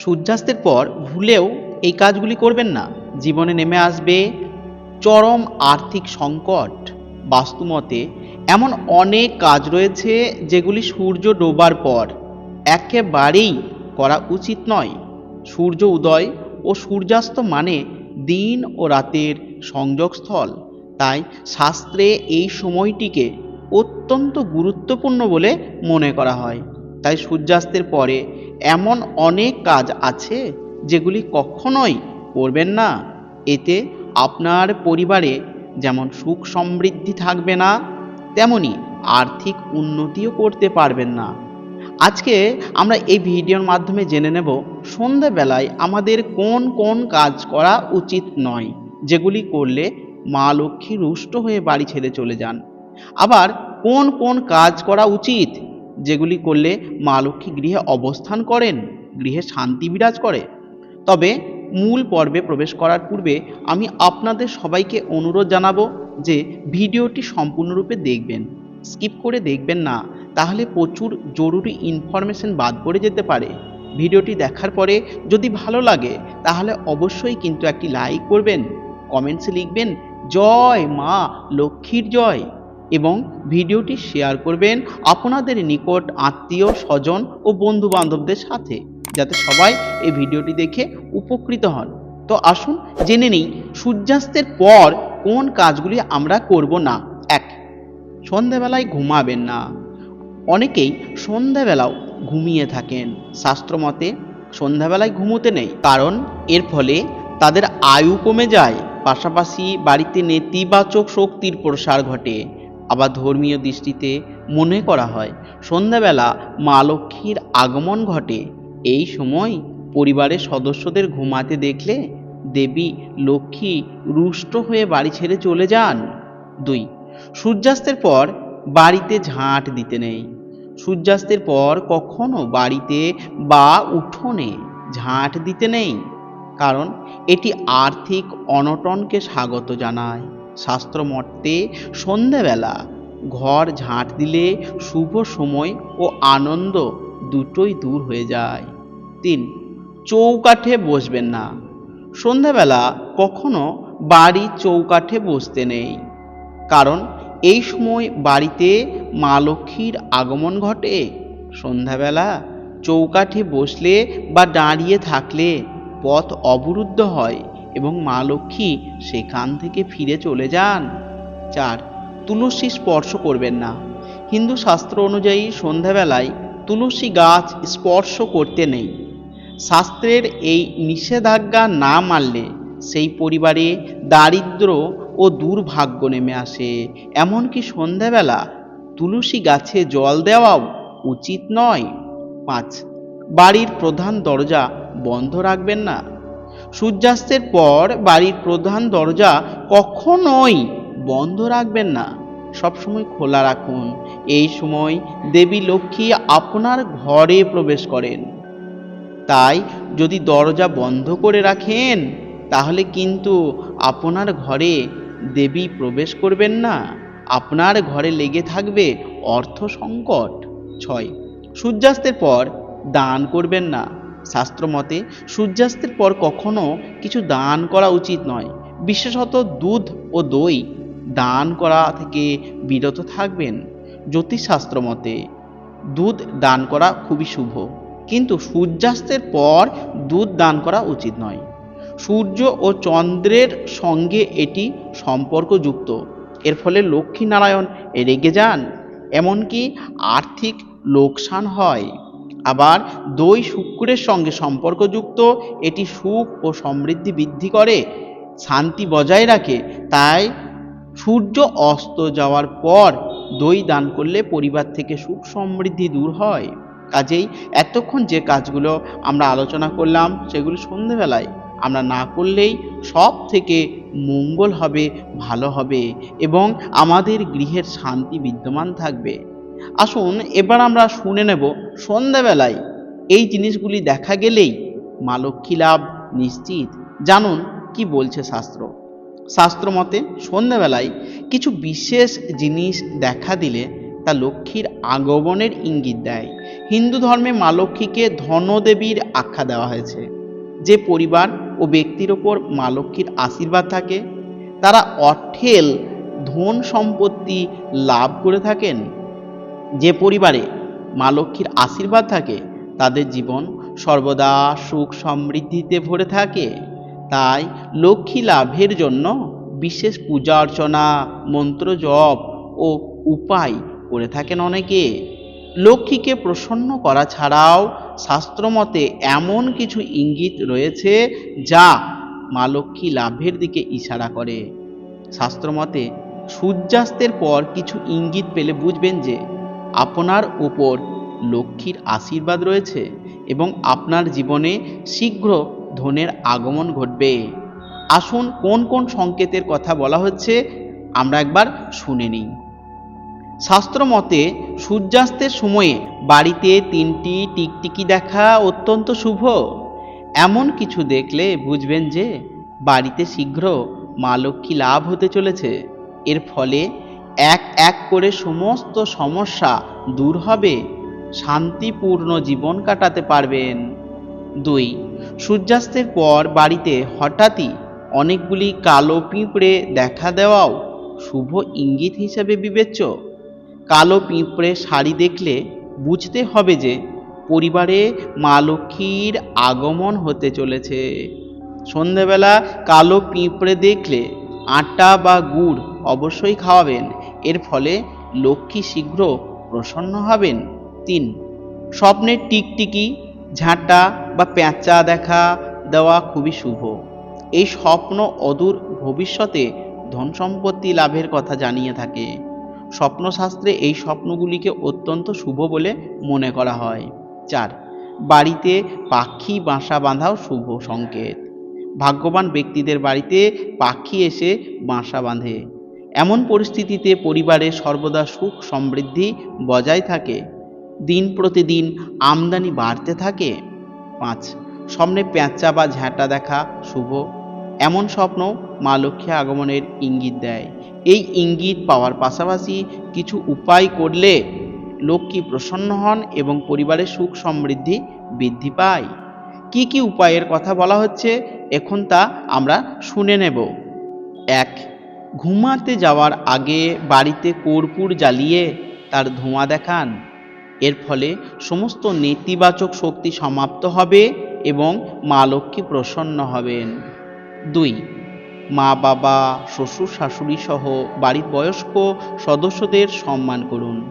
সূর্যাস্তের পর ভুলেও এই কাজগুলি করবেন না। জীবনে নেমে আসবে চরম আর্থিক সংকট। বাস্তুমতে এমন অনেক কাজ রয়েছে যেগুলি সূর্য ডোবার পর একেবারেই করা উচিত নয়। সূর্য উদয় ও সূর্যাস্ত মানে দিন ও রাতের সংযোগস্থল। তাই শাস্ত্রে এই সময়টিকে অত্যন্ত গুরুত্বপূর্ণ বলে মনে করা হয়। তাই সূর্যাস্তের পরে এমন অনেক কাজ আছে যেগুলি কখনোই করবেন না। এতে আপনার পরিবারে যেমন সুখ সমৃদ্ধি থাকবে না, তেমনি আর্থিক উন্নতিও করতে পারবেন না। আজকে আমরা এই ভিডিওর মাধ্যমে জেনে নেব সন্ধ্যাবেলায় আমাদের কোন কোন কাজ করা উচিত নয়, যেগুলি করলে মা লক্ষ্মী রুষ্ট হয়ে বাড়ি ছেড়ে চলে যান। আবার কোন কোন কাজ করা উচিত যেগুলি করলে মা লক্ষ্মী গৃহে অবস্থান করেন, গৃহে শান্তি বিরাজ করে। তবে মূল পর্বে প্রবেশ করার পূর্বে আমি আপনাদের সবাইকে অনুরোধ জানাব যে ভিডিওটি সম্পূর্ণরূপে দেখবেন। স্কিপ করে দেখবেন না, তাহলে প্রচুর জরুরি ইনফরমেশন বাদ পড়ে যেতে পারে। ভিডিওটি দেখার পরে যদি ভালো লাগে, তাহলে অবশ্যই কিন্তু একটি লাইক করবেন। কমেন্টসে লিখবেন, জয় মা লক্ষ্মীর জয়। এবং ভিডিওটি শেয়ার করবেন আপনাদের নিকট আত্মীয়, স্বজন ও বন্ধু বান্ধবদের সাথে, যাতে সবাই এই ভিডিওটি দেখে উপকৃত হন। তো আসুন জেনে নিই সূর্যাস্তের পর কোন কাজগুলি আমরা করব না। এক, সন্ধেবেলায় ঘুমাবেন না। অনেকেই সন্ধ্যাবেলাও ঘুমিয়ে থাকেন। শাস্ত্রমতে সন্ধ্যাবেলায় ঘুমোতে নেই, কারণ এর ফলে তাদের আয়ু কমে যায়। পাশাপাশি বাড়িতে নেতিবাচক শক্তির প্রসার ঘটে। আবার ধর্মীয় দৃষ্টিতে মনে করা হয়, সন্ধ্যাবেলা মা লক্ষ্মীর আগমন ঘটে। এই সময় পরিবারের সদস্যদের ঘুমাতে দেখলে দেবী লক্ষ্মী রুষ্ট হয়ে বাড়ি ছেড়ে চলে যান। দুই, সূর্যাস্তের পর বাড়িতে ঝাঁট দিতে নেই। সূর্যাস্তের পর কখনো বাড়িতে বা উঠোনে ঝাঁট দিতে নেই, কারণ এটি আর্থিক অনটনকে স্বাগত জানায়। শাস্ত্রমতে সন্ধেবেলা ঘর ঝাঁট দিলে শুভ সময় ও আনন্দ দুটোই দূর হয়ে যায়। তিন, চৌকাঠে বসবেন না। সন্ধ্যাবেলা কখনো বাড়ি চৌকাঠে বসতে নেই। কারণ এই সময় বাড়িতে মা লক্ষ্মীর আগমন ঘটে। সন্ধ্যাবেলা চৌকাঠে বসলে বা দাঁড়িয়ে থাকলে পথ অবরুদ্ধ হয়। এবং মা লক্ষ্মী সেখান থেকে ফিরে চলে যান। চার, তুলসী স্পর্শ করবেন না। হিন্দু শাস্ত্র অনুযায়ী সন্ধ্যাবেলায় তুলসী গাছ স্পর্শ করতে নেই। শাস্ত্রের এই নিষেধাজ্ঞা না মানলে সেই পরিবারে দারিদ্র ও দুর্ভাগ্য নেমে আসে। এমনকি সন্ধ্যাবেলা তুলসী গাছে জল দেওয়াও উচিত নয়। পাঁচ, বাড়ির প্রধান দরজা বন্ধ রাখবেন না। সূর্যাস্তের পর বাড়ির প্রধান দরজা কখনোই বন্ধ রাখবেন না। সবসময় খোলা রাখুন। এই সময় দেবী লক্ষ্মী আপনার ঘরে প্রবেশ করেন। তাই যদি দরজা বন্ধ করে রাখেন, তাহলে কিন্তু আপনার ঘরে দেবী প্রবেশ করবেন না। আপনার ঘরে লেগে থাকবে অর্থ সংকট ছয়, সূর্যাস্তের পর দান করবেন না। শাস্ত্রমতে সূর্যাস্তের পর কখনো কিছু দান করা উচিত নয়। বিশেষত দুধ ও দই দান করা থেকে বিরত থাকবেন। জ্যোতিষশাস্ত্র মতে, দুধ দান করা খুবই শুভ। কিন্তু সূর্যাস্তের পর দুধ দান করা উচিত নয়। সূর্য ও চন্দ্রের সঙ্গে এটি সম্পর্কযুক্ত। এর ফলে লক্ষ্মীনারায়ণ রেগে যান, এমনকি আর্থিক লোকসান হয়। আবার দই শুক্রের সঙ্গে সম্পর্কযুক্ত, এটি সুখ ও সমৃদ্ধি বৃদ্ধি করে, শান্তি বজায় রাখে, তাই সূর্য অস্ত যাওয়ার পর দই দান করলে পরিবার থেকে সুখ সমৃদ্ধি দূর হয়। কাজেই এতক্ষণ যে কাজগুলো আমরা আলোচনা করলাম, সেগুলো সন্ধেবেলায় আমরা না করলেই সব থেকে মঙ্গল হবে, ভালো হবে এবং আমাদের গৃহের শান্তি বিদ্যমান থাকবে। আসুন, এবার আমরা শুনে নেব সন্ধ্যাবেলায় এই জিনিসগুলি দেখা গেলেই মা লক্ষ্মী লাভ নিশ্চিত। জানুন, কি বলছে শাস্ত্র? শাস্ত্র মতে সন্ধ্যাবেলায় কিছু বিশেষ জিনিস দেখা দিলে তা তা লক্ষ্মীর আগমনের ইঙ্গিত দেয়। হিন্দু ধর্মে মা লক্ষ্মীকে ধনদেবীর আখ্যা দেওয়া হয়েছে। যে পরিবার ও ব্যক্তির ওপর মা লক্ষ্মীর আশীর্বাদ থাকে, তারা অঠেল ধন সম্পত্তি লাভ করে থাকেন। যে পরিবারে মা লক্ষ্মীর আশীর্বাদ থাকে, তাদের জীবন সর্বদা সুখ সমৃদ্ধিতে ভরে থাকে। তাই লক্ষ্মী লাভের জন্য বিশেষ পূজা অর্চনা, মন্ত্র জপ ও উপায় করে থাকেন অনেকে। লক্ষ্মীকে প্রসন্ন করা ছাড়াও শাস্ত্রমতে এমন কিছু ইঙ্গিত রয়েছে যা মা লক্ষ্মী লাভের দিকে ইশারা করে। শাস্ত্রমতে সূর্যাস্তের পর কিছু ইঙ্গিত পেলে বুঝবেন যে আপনার উপর লক্ষ্মীর আশীর্বাদ রয়েছে এবং আপনার জীবনে শীঘ্র ধনের আগমন ঘটবে। আসুন কোন কোন সংকেতের কথা বলা হচ্ছে, আমরা একবার শুনে নিই। শাস্ত্র মতে, সূর্যাস্তের সময়ে বাড়িতে তিনটি টিকটিকি দেখা অত্যন্ত শুভ। এমন কিছু দেখলে বুঝবেন যে, বাড়িতে শীঘ্র মা লক্ষ্মী লাভ হতে চলেছে। এর ফলে এক এক করে সমস্ত সমস্যা দূর হবে, শান্তিপূর্ণ জীবন কাটাতে পারবেন। দুই, সূর্যাস্তের পর বাড়িতে হঠাৎই অনেকগুলি কালো পিঁপড়ে দেখা দেওয়াও শুভ ইঙ্গিত হিসেবে বিবেচ্য। কালো পিঁপড়ে শাড়ি দেখলে বুঝতে হবে যে পরিবারে মা লক্ষ্মীর আগমন হতে চলেছে। সন্ধেবেলা কালো পিঁপড়ে দেখলে আটা বা গুড় অবশ্যই খাওয়াবেন। এর ফলে লক্ষ্মী শীঘ্র প্রসন্ন হবেন। তিন, স্বপ্নের টিকটিকি, ঝাঁটা বা প্যাঁচা দেখা দেওয়া খুবই শুভ। এই স্বপ্ন অদূর ভবিষ্যতে ধন সম্পত্তি লাভের কথা জানিয়ে থাকে। স্বপ্নশাস্ত্রে এই স্বপ্নগুলিকে অত্যন্ত শুভ বলে মনে করা হয়। চার, বাড়িতে পাখি বাসা বাঁধাও শুভ সংকেত। ভাগ্যবান ব্যক্তিদের বাড়িতে পাখি এসে বাসা বাঁধে। এমন পরিস্থিতিতে পরিবারে সর্বদা সুখ সমৃদ্ধি বজায় থাকে। দিন প্রতিদিন আমদানি বাড়তে থাকে। পাঁচ স্বপ্নে পেঁচা বা ঝ্যাঁটা দেখা শুভ। এমন স্বপ্ন মা লক্ষ্মী আগমনের ইঙ্গিত দেয়। এই ইঙ্গিত পাওয়ার পাশাপাশি কিছু উপায় করলে লক্ষ্মী প্রসন্ন হন এবং পরিবারের সুখ সমৃদ্ধি বৃদ্ধি পায়। কি কি উপায়ের কথা বলা হচ্ছে, এখন তা আমরা শুনে নেব। এক ঘুমাতে যাওয়ার আগে বাড়িতে কর্পূর জ্বালিয়ে তার ধোঁয়া দেখান। এর ফলে সমস্ত নেতিবাচক শক্তি সমাপ্ত হবে এবং মা লক্ষ্মী প্রসন্ন হবেন। দুই, মা, বাবা, শ্বশুর, শাশুড়ি সহ বাড়ির বয়স্ক সদস্যদের সম্মান করুন।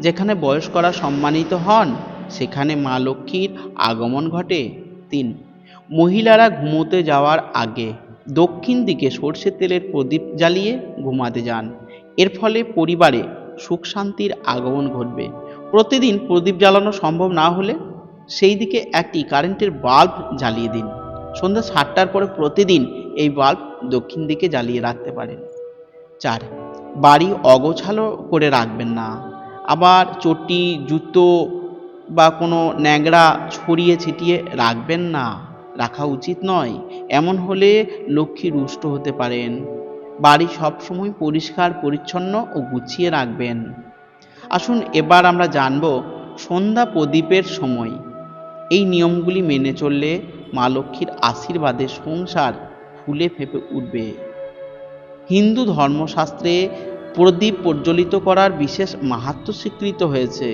যেখানে বয়স্করা সম্মানিত হন, সেখানে মা লক্ষ্মীর আগমন ঘটে। তিন, মহিলারা ঘুমোতে যাওয়ার আগে দক্ষিণ দিকে সর্ষের তেলের প্রদীপ জ্বালিয়ে ঘুমাতে যান। এর ফলে পরিবারে সুখ শান্তির আগমন ঘটবে। প্রতিদিন প্রদীপ জ্বালানো সম্ভব না হলে সেই দিকে একটি কারেন্টের বাল্ব জ্বালিয়ে দিন। সন্ধ্যা সাতটার পরে প্রতিদিন এই বাল্ব দক্ষিণ দিকে জ্বালিয়ে রাখতে পারেন। চার, বাড়ি অগোছালো করে রাখবেন না। আবার চটি, জুতো বা কোনো ন্যাংরা ছড়িয়ে ছিটিয়ে রাখবেন না। রাখা উচিত নয়। এমন হলে লক্ষ্মী রুষ্ট হতে পারেন। বাড়ি সবসময় পরিষ্কার, পরিচ্ছন্ন ও গুছিয়ে রাখবেন। আসুন এবার আমরা জানব সন্ধ্যা প্রদীপের সময়। এই নিয়মগুলি মেনে চললে মা লক্ষ্মীর আশীর্বাদে সংসার ফুলে ফেঁপে উঠবে। হিন্দু ধর্মশাস্ত্রে প্রদীপ প্রজ্বলিত করার বিশেষ মাহাত্ম্য স্বীকৃত হয়েছে।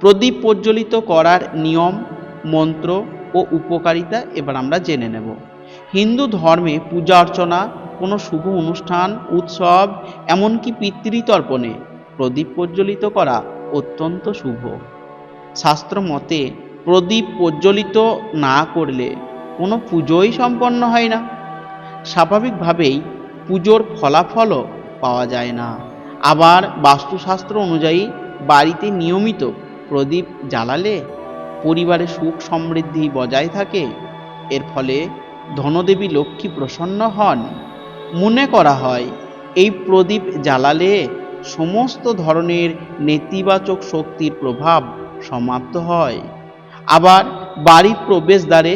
প্রদীপ প্রজ্বলিত করার নিয়ম, মন্ত্র ও উপকারিতা এবার আমরা জেনে নেব। হিন্দু ধর্মে পূজা অর্চনা, কোনো শুভ অনুষ্ঠান, উৎসব, এমনকি পিতৃতর্পণে প্রদীপ প্রজ্বলিত করা অত্যন্ত শুভ। শাস্ত্র মতে, প্রদীপ প্রজ্বলিত না করলে কোনো পুজোই সম্পন্ন হয় না। স্বাভাবিকভাবেই পুজোর ফলাফলও পাওয়া যায় না। আবার বাস্তুশাস্ত্র অনুযায়ী বাড়িতে নিয়মিত প্রদীপ জ্বালালে পরিবারে সুখ সমৃদ্ধি বজায় থাকে, এর ফলে ধনদেবী লক্ষ্মী প্রসন্ন হন। মনে করা হয়, এই প্রদীপ জ্বালালে সমস্ত ধরনের নেতিবাচক শক্তির প্রভাব সমাপ্ত হয়। আবার বাড়ির প্রবেশদ্বারে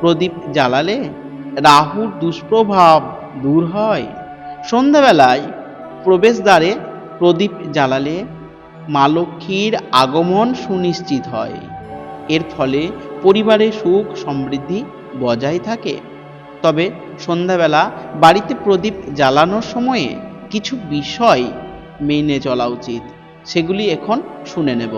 প্রদীপ জ্বালালে রাহুর দুষ্প্রভাব দূর হয়। সন্ধ্যাবেলায় প্রবেশদ্বারে প্রদীপ জ্বালালে মা লক্ষ্মীর আগমন সুনিশ্চিত হয়। এর ফলে পরিবারে সুখ সমৃদ্ধি বজায় থাকে। তবে সন্ধ্যাবেলা বাড়িতে প্রদীপ জ্বালানোর সময়ে কিছু বিষয় মেনে চলা উচিত, সেগুলি এখন শুনে নেব।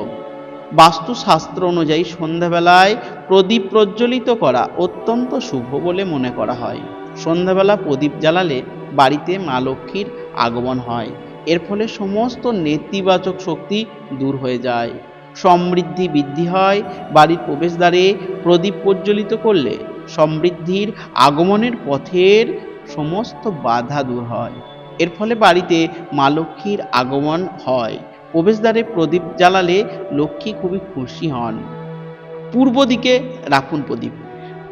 বাস্তুশাস্ত্র অনুযায়ী সন্ধ্যাবেলায় প্রদীপ প্রজ্বলিত করা অত্যন্ত শুভ বলে মনে করা হয়। সন্ধ্যাবেলা প্রদীপ জ্বালালে বাড়িতে মা লক্ষ্মীর আগমন হয়। এর ফলে সমস্ত নেতিবাচক শক্তি দূর হয়ে যায়। সমৃদ্ধি বৃদ্ধি হয়, বাড়ির প্রবেশদ্বারে প্রদীপ প্রজ্বলিত করলে সমৃদ্ধির আগমনের পথের সমস্ত বাধা দূর হয়। এর ফলে বাড়িতে মা লক্ষ্মীর আগমন হয়। প্রবেশদ্বারে প্রদীপ জ্বালালে লক্ষ্মী খুবই খুশি হন। পূর্ব দিকে রাখুন প্রদীপ।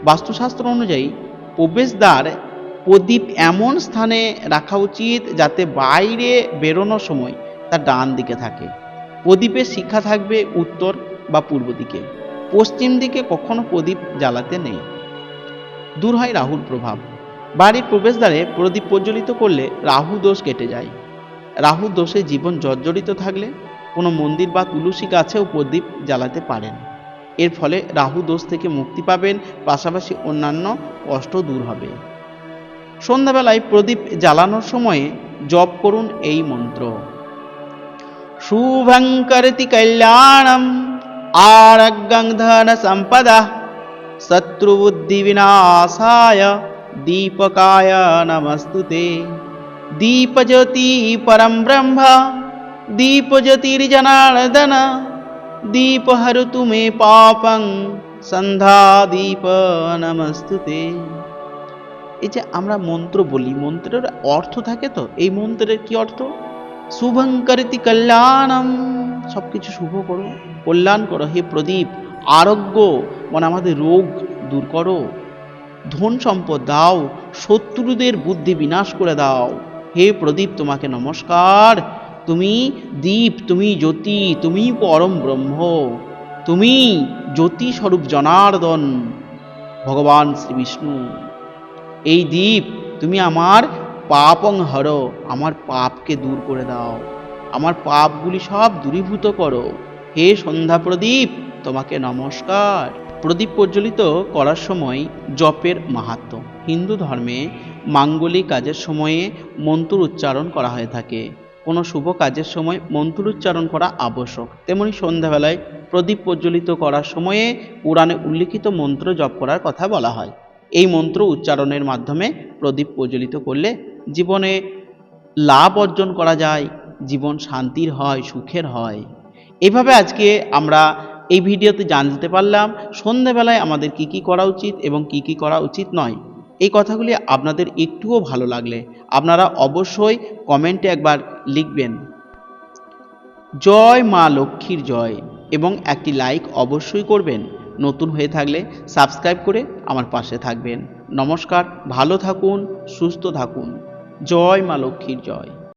বাস্তুশাস্ত্র অনুযায়ী প্রবেশদ্বার প্রদীপ এমন স্থানে রাখা উচিত যাতে বাইরে বেরোনোর সময় তা ডান দিকে থাকে। প্রদীপের শিক্ষা থাকবে উত্তর বা পূর্ব দিকে। পশ্চিম দিকে কখনো প্রদীপ জ্বালাতে নেই। দূর হয় রাহুর প্রভাব। বাড়ির প্রবেশদ্বারে প্রদীপ প্রজ্বলিত করলে রাহু দোষ কেটে যায়। রাহু দোষে জীবন জর্জরিত থাকলে কোনো মন্দির বা তুলসী গাছেও প্রদীপ জ্বালাতে পারেন। এর ফলে রাহু দোষ থেকে মুক্তি পাবেন, পাশাপাশি অন্যান্য কষ্ট দূর হবে। সন্ধ্যাবেলায় প্রদীপ জ্বালানোর সময়ে জপ করুন এই মন্ত্র। শুভঙ্করতি কল্যাণম আরগ্যং ধন সম্পদা শত্রুবুদ্ধি বিনাশায় দীপকায় নমস্তুতে দীপজ্যোতি পরম ব্রহ্ম দীপজ্যোতির্জনার্দন দীপহরতু মে পাপং সন্ধ্যা দীপ নমস্তুতে এই যে আমরা মন্ত্র বলি, মন্ত্রের অর্থ থাকে তো? এই মন্ত্রের কি অর্থ? শুভঙ্করিতি কল্যাণম। সব কিছু শুভ করো, কল্যাণ করো। হে প্রদীপ, আরোগ্য মানে আমাদের রোগ দূর করো। ধন সম্পদ দাও, শত্রুদের বুদ্ধি বিনাশ করে দাও। হে প্রদীপ, তোমাকে নমস্কার। তুমি দীপ, তুমি জ্যোতি, তুমি পরম ব্রহ্ম। তুমি জ্যোতি স্বরূপ জনার্দন। ভগবান শ্রী বিষ্ণু। এই দ্বীপ তুমি আমার পাপং হর, আমার পাপকে দূর করে দাও। আমার পাপগুলি সব দূরীভূত করো। হে সন্ধ্যা প্রদীপ, তোমাকে নমস্কার। প্রদীপ প্রজ্বলিত করার সময় জপের মাহাত্ম। হিন্দু ধর্মে মাঙ্গলিক কাজের সময়ে মন্ত্র উচ্চারণ করা হয়ে থাকে। কোনো শুভ কাজের সময় মন্ত্র উচ্চারণ করা আবশ্যক। তেমনি সন্ধ্যাবেলায় প্রদীপ প্রজ্বলিত করার সময়ে পুরাণে উল্লিখিত মন্ত্র জপ করার কথা বলা হয়। এই মন্ত্র উচ্চারণের মাধ্যমে প্রদীপ প্রজ্বলিত করলে জীবনে লাভ অর্জন করা যায়, জীবন শান্তির হয়, সুখের হয়। এভাবে আজকে আমরা এই ভিডিওতে জানতে পারলাম সন্ধেবেলায় আমাদের কি কি করা উচিত এবং কি কি করা উচিত নয়। এই কথাগুলি আপনাদের একটুও ভালো লাগলে আপনারা অবশ্যই কমেন্টে একবার লিখবেন। জয় মা লক্ষ্মীর জয় এবং একটি লাইক অবশ্যই করবেন। নতুন হয়ে থাকলে সাবস্ক্রাইব করে আমার পাশে থাকবেন। নমস্কার, ভালো থাকুন, সুস্থ থাকুন। জয় মা লক্ষ্মীর জয়।